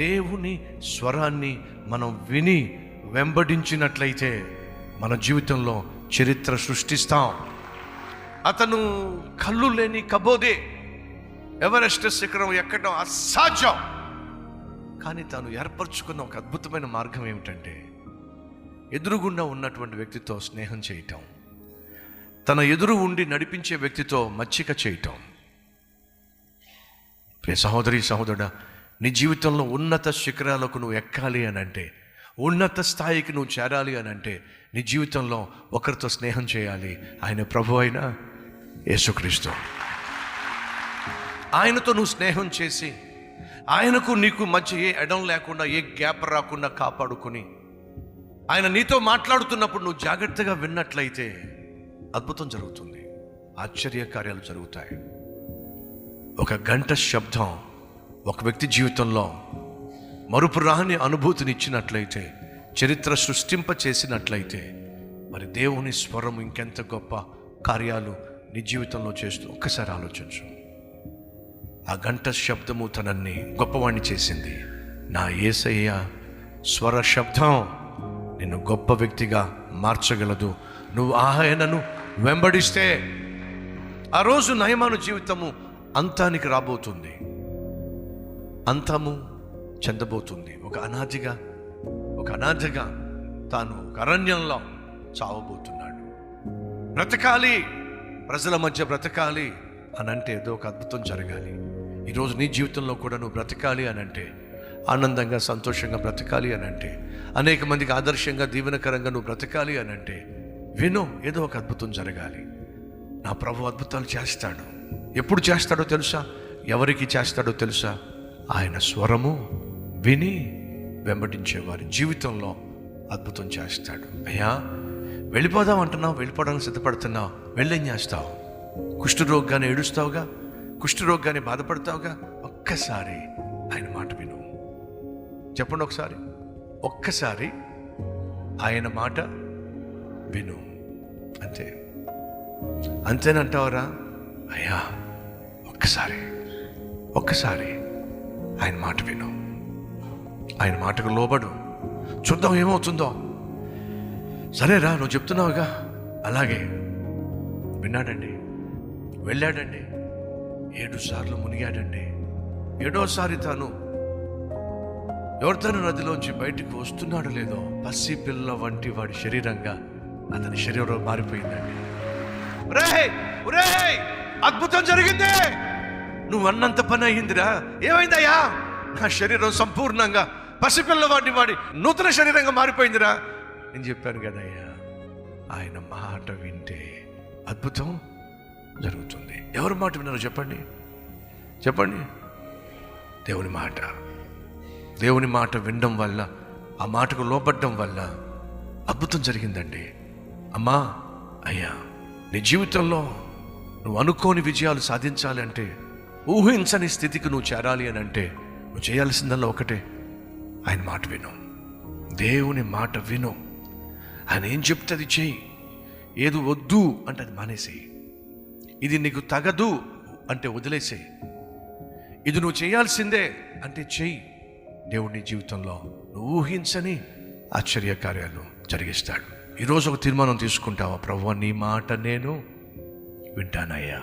దేవుని స్వరాన్ని మనం విని వెంబడించినట్లయితే మన జీవితంలో చరిత్ర సృష్టిస్తాం. అతను కళ్ళు లేని కబోదే ఎవరెస్ట్ శిఖరం ఎక్కడం అసాధ్యం. కానీ తాను ఏర్పరచుకున్న ఒక అద్భుతమైన మార్గం ఏమిటంటే ఎదురుగుండా ఉన్నటువంటి వ్యక్తితో స్నేహం చేయటం తన ఎదురు ఉండి నడిపించే వ్యక్తితో మచ్చిక చేయటం. ప్రియ సహోదరి సహోదరుడా నీ జీవితంలో ఉన్నత శిఖరాలకు నువ్వు ఎక్కాలి అని అంటే ఉన్నత స్థాయికి నువ్వు చేరాలి అని అంటే నీ జీవితంలో ఒకరితో స్నేహం చేయాలి. ఆయన ప్రభు అయిన యేసుక్రీస్తు. ఆయనతో నువ్వు స్నేహం చేసి ఆయనకు నీకు మధ్య ఏ ఎడం లేకుండా ఏ గ్యాప్ రాకుండా కాపాడుకొని ఆయన నీతో మాట్లాడుతున్నప్పుడు నువ్వు జాగ్రత్తగా విన్నట్లయితే అద్భుతం జరుగుతుంది. ఆశ్చర్య కార్యాలు జరుగుతాయి. ఒక గంట శబ్దం ఒక వ్యక్తి జీవితంలో మరుపు రాని అనుభూతిని ఇచ్చినట్లయితే చరిత్ర సృష్టింప చేసినట్లయితే మరి దేవుని స్వరం ఇంకెంత గొప్ప కార్యాలు నీ జీవితంలో చేస్తూ ఒక్కసారి ఆలోచించు. ఆ గంట శబ్దము తనన్ని గొప్పవాణ్ణి చేసింది. నా ఏసయ్య స్వర శబ్దం నిన్ను గొప్ప వ్యక్తిగా మార్చగలదు. నువ్వు ఆయనను వెంబడిస్తే ఆ రోజు నయమాను జీవితము అంతానికి రాబోతుంది. అంతము చెందబోతుంది. ఒక అనాథిగా ఒక అనాథగా తాను ఒక అరణ్యంలో చావబోతున్నాడు. బ్రతకాలి ప్రజల మధ్య బ్రతకాలి అని అంటే ఏదో ఒక అద్భుతం జరగాలి. ఈరోజు నీ జీవితంలో కూడా నువ్వు బ్రతకాలి అని అంటే ఆనందంగా సంతోషంగా బ్రతకాలి అని అంటే అనేక మందికి ఆదర్శంగా దీవెనకరంగా నువ్వు బ్రతకాలి అని అంటే విను ఏదో ఒక అద్భుతం జరగాలి. నా ప్రభు అద్భుతాలు చేస్తాడు. ఎప్పుడు చేస్తాడో తెలుసా? ఎవరికి చేస్తాడో తెలుసా? ఆయన స్వరము విని వెంబడించే వారి జీవితంలో అద్భుతం చేస్తాడు. అయ్యా వెళ్ళిపోదాం అంటున్నావు వెళ్ళిపోవడానికి సిద్ధపడుతున్నావు వెళ్ళేం చేస్తావు? కుష్ఠరోగ్గానే ఏడుస్తావుగా? కుష్ఠరోగ్గానే బాధపడతావుగా? ఒక్కసారి ఆయన మాట విను. చెప్పండి ఒకసారి. ఒక్కసారి ఆయన మాట విను. అంతే. అంతేనంటావరా? అయ్యా ఒక్కసారి ఒక్కసారి. ఆయన మాట విను. ఆయన మాటకు లోబడు. చూద్దాం ఏమవుతుందో. సరేరా నువ్వు చెప్తున్నావుగా. అలాగే. విన్నాడండి. వెళ్ళాడండి. ఏడు సార్లు మునిగాడండి. ఏడోసారి తాను యోర్ధన నదిలోంచి బయటికి వస్తున్నాడు లేదో పసి పిల్ల వంటి వాడి శరీరంగా అతని శరీరం మారిపోయిందండి. అద్భుతం జరిగింది! నువ్వు అన్నంత పని అయ్యిందిరా. ఏమైందయ్యా? నా శరీరం సంపూర్ణంగా పసిపిల్ల వాడిని వాడి నూతన శరీరంగా మారిపోయిందిరా. నేను చెప్పాను కదయ్యా ఆయన మాట వింటే అద్భుతం జరుగుతుంది. ఎవరి మాట విన్నారో చెప్పండి. చెప్పండి. దేవుని మాట. దేవుని మాట వినడం వల్ల ఆ మాటకు లోపడడం వల్ల అద్భుతం జరిగిందండి. అమ్మా అయ్యా నీ జీవితంలో నువ్వు అనుకోని విజయాలు సాధించాలంటే ఊహించని స్థితికి నువ్వు చేరాలి అని అంటే నువ్వు చేయాల్సిందల్లా ఒకటే. ఆయన మాట విను. దేవుని మాట విను. ఆయన ఏం చెప్తే అది చేయి ఏది వద్దు అంటే అది మానేసేయి. ఇది నీకు తగదు అంటే వదిలేసేయి. ఇది నువ్వు చేయాల్సిందే అంటే చెయ్యి. దేవుడి జీవితంలో నువ్వు ఊహించని ఆశ్చర్య కార్యాలు జరిగిస్తాడు. ఈరోజు ఒక తీర్మానం తీసుకుంటావా? ప్రభు నీ మాట నేను వింటానయ్యా.